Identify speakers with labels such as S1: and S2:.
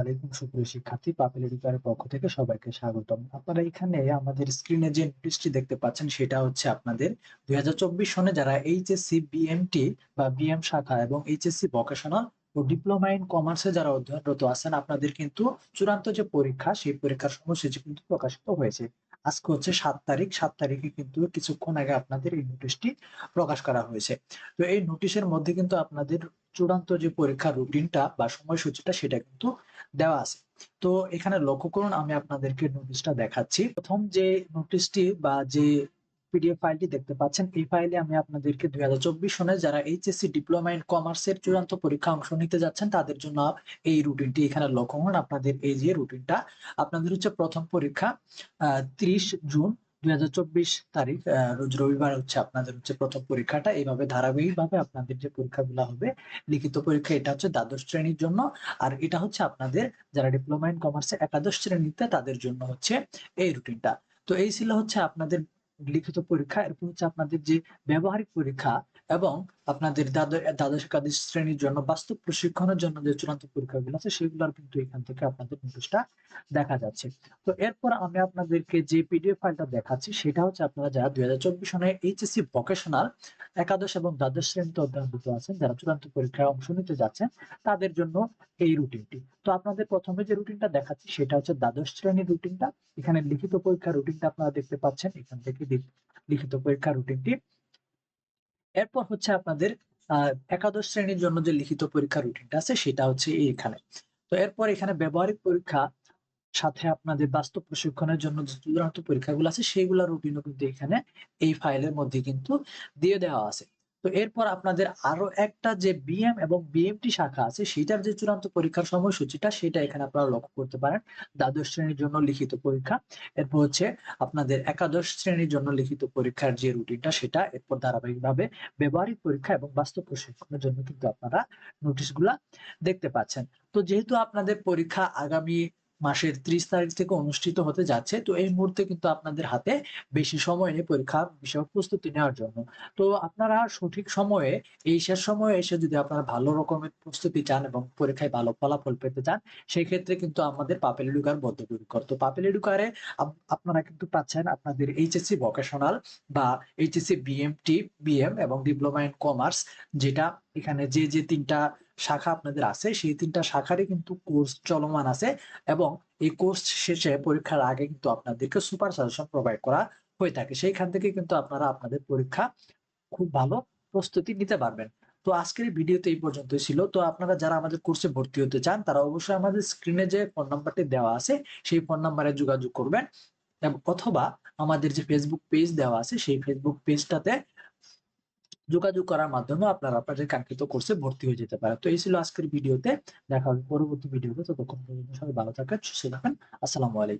S1: আলাইকুম সুপ্রিয় শিক্ষার্থী, পাপেল এডুকারের পক্ষ থেকে সবাইকে স্বাগতম। আপনারা এখানে আমাদের স্ক্রিনে যে নোটিশটি দেখতে পাচ্ছেন, সেটা হচ্ছে আপনাদের দুই হাজার চব্বিশ সনে যারা এইচএসসি বিএমটি বা বিএম শাখা এবং এইচএসসি ভোকেশনাল ও ডিপ্লোমা ইন কমার্সে যারা অধ্যয়নরত আছেন, আপনাদের কিন্তু চূড়ান্ত যে পরীক্ষা, সেই পরীক্ষার সময়সূচি কিন্তু প্রকাশিত হয়েছে। আজকে হচ্ছে সাত তারিখ। সাত তারিখে কিন্তু কিছুক্ষণ আগে আপনাদের এই নোটিশটি প্রকাশ করা হয়েছে। তো এই নোটিশের মধ্যে কিন্তু আপনাদের চূড়ান্ত যে পরীক্ষার রুটিনটা বা সময়সূচিটা সেটা কিন্তু দেওয়া আছে। তো এখানে লক্ষ্য করুন, আমি আপনাদেরকে নোটিশটা দেখাচ্ছি। প্রথম যে নোটিশটি বা যে পিডিএফ ফাইলটি দেখতে পাচ্ছেন। এই ফাইলে আমি আপনাদেরকে দুই হাজার চব্বিশ সনে যারা এইচএসসি ডিপ্লোমা ইন কমার্সের চূড়ান্ত পরীক্ষা অংশ নিতে যাচ্ছেন, তাদের জন্য এই রুটিনটি এখানে লক্ষ্য করুন। আপনাদের এই যে রুটিনটা আপনাদের হচ্ছে প্রথম পরীক্ষা, আহ জুন দুই তারিখ রবিবার হচ্ছে আপনাদের হচ্ছে প্রথম পরীক্ষাটা। এইভাবে আপনাদের যে পরীক্ষাগুলো হবে, লিখিত পরীক্ষা, এটা হচ্ছে দ্বাদশ শ্রেণির জন্য। আর এটা হচ্ছে আপনাদের যারা ডিপ্লোমা ইন কমার্সে একাদশ শ্রেণীতে, তাদের জন্য হচ্ছে এই রুটিনটা তো এই ছিল হচ্ছে আপনাদের লিখিত পরীক্ষা এরপর হচ্ছে আপনাদের যে ব্যবহারিক পরীক্ষা এবং আপনাদের দ্বাদশ একাদশ শ্রেণির জন্য, বাস্তব প্রশিক্ষণের জন্য যে চূড়ান্ত পরীক্ষাগুলো আছে, সেগুলোর কিন্তু এখান থেকে আপনাদের নোটিশটা দেখা যাচ্ছে। তো এরপর আমি আপনাদেরকে যে পিডিএফ ফাইলটা দেখাচ্ছি, সেটা হচ্ছে আপনারা যারা দুই হাজার চব্বিশ সনে এইচএসসি ভোকেশনাল একাদশ এবং দ্বাদশ শ্রেণীতে অধ্যয়নরত আছেন, যারা চূড়ান্ত পরীক্ষায় অংশ নিতে যাচ্ছেন, তাদের জন্য এই রুটিনটি। তো আপনাদের প্রথমে যে রুটিনটা দেখাচ্ছি, সেটা হচ্ছে দ্বাদশ শ্রেণির রুটিনটা। এখানে লিখিত পরীক্ষার রুটিনটা আপনারা দেখতে পাচ্ছেন, এখান থেকে লিখিত পরীক্ষার রুটিনটি এরপর হচ্ছে আপনাদের একাদশ শ্রেণির জন্য যে লিখিত পরীক্ষা রুটিনটা আছে, সেটা হচ্ছে এইখানে তো এরপর এখানে ব্যবহারিক পরীক্ষা, সাথে আপনাদের বাস্তব প্রশিক্ষণের জন্য যে চূড়ান্ত পরীক্ষাগুলো আছে সেইগুলো রুটিনও কিন্তু এখানে এই ফাইলের মধ্যে কিন্তু দিয়ে দেওয়া আছে। তো এরপর আপনাদের আরও একটা যে বিএম এবং বিএমটি শাখা আছে, সেটার যে চূড়ান্ত পরীক্ষার সময়সূচিটা, সেটা এখানে আপনারা লক্ষ্য করতে পারেন। দ্বাদশ শ্রেণির জন্য লিখিত পরীক্ষা। এরপর হচ্ছে আপনাদের একাদশ শ্রেণির জন্য লিখিত পরীক্ষার যে রুটিনটা, সেটা এরপর ধারাবাহিকভাবে ব্যবহারিক পরীক্ষা এবং বাস্তব প্রশিক্ষণের জন্য কিন্তু আপনারা নোটিশগুলা দেখতে পাচ্ছেন। তো যেহেতু আপনাদের পরীক্ষা আগামী মাসের ত্রিশ তারিখ থেকে অনুষ্ঠিত হতে যাচ্ছে। তো এই মুহূর্তে কিন্তু আপনাদের হাতে বেশি সময় নেই পরীক্ষা বিষয়ক প্রস্তুতি নেওয়ার জন্য। তো আপনারা সঠিক সময়ে, এই শেষ সময়ে এসে যদি আপনারা ভালো রকমের প্রস্তুতি চান এবং পরীক্ষায় ভালো ফলাফল পেতে চান সেই ক্ষেত্রে কিন্তু আমাদের পাপেল এডুকার বদ্ধপরিকর তো পাপেল এডুকারে আপনারা কিন্তু পাচ্ছেন আপনাদের এইচএসসি ভোকেশনাল বা এইচএসসি বিএমটি, বিএম এবং ডিপ্লোমা ইন কমার্স, যেটা এখানে যে যে তিনটা শাখা আপনাদের আছে, সেই তিনটা শাখারই কিন্তু কোর্স চলমান আছে এবং এই কোর্স শেষে পরীক্ষার আগে কিন্তু আপনাদেরকে সুপার সাজেশন প্রোভাইড করা হয়ে থাকে। সেইখান থেকে কিন্তু আপনারা আপনাদের পরীক্ষা খুব ভালো প্রস্তুতি নিতে পারবেন। তো আজকের ভিডিওতে এই পর্যন্তই ছিল। তো আপনারা যারা আমাদের কোর্সে ভর্তি হতে চান, তারা অবশ্যই আমাদের স্ক্রিনে যে ফোন নাম্বারটি দেওয়া আছে, সেই ফোন নাম্বারে যোগাযোগ করবেন অথবা আমাদের যে ফেসবুক পেজ দেওয়া আছে, সেই ফেসবুক পেজটাতে যোগাযোগ করার মাধ্যমে আপনারা আপনাদের কাঙ্ক্ষিত কোর্সে ভর্তি হয়ে যেতে পারে তো এই ছিল আজকের ভিডিওতে দেখা হবে পরবর্তী ভিডিওতে ততক্ষণ পর্যন্ত সবাই ভালো থাকেন, সুস্থ থাকেন। আসসালামু আলাইকুম।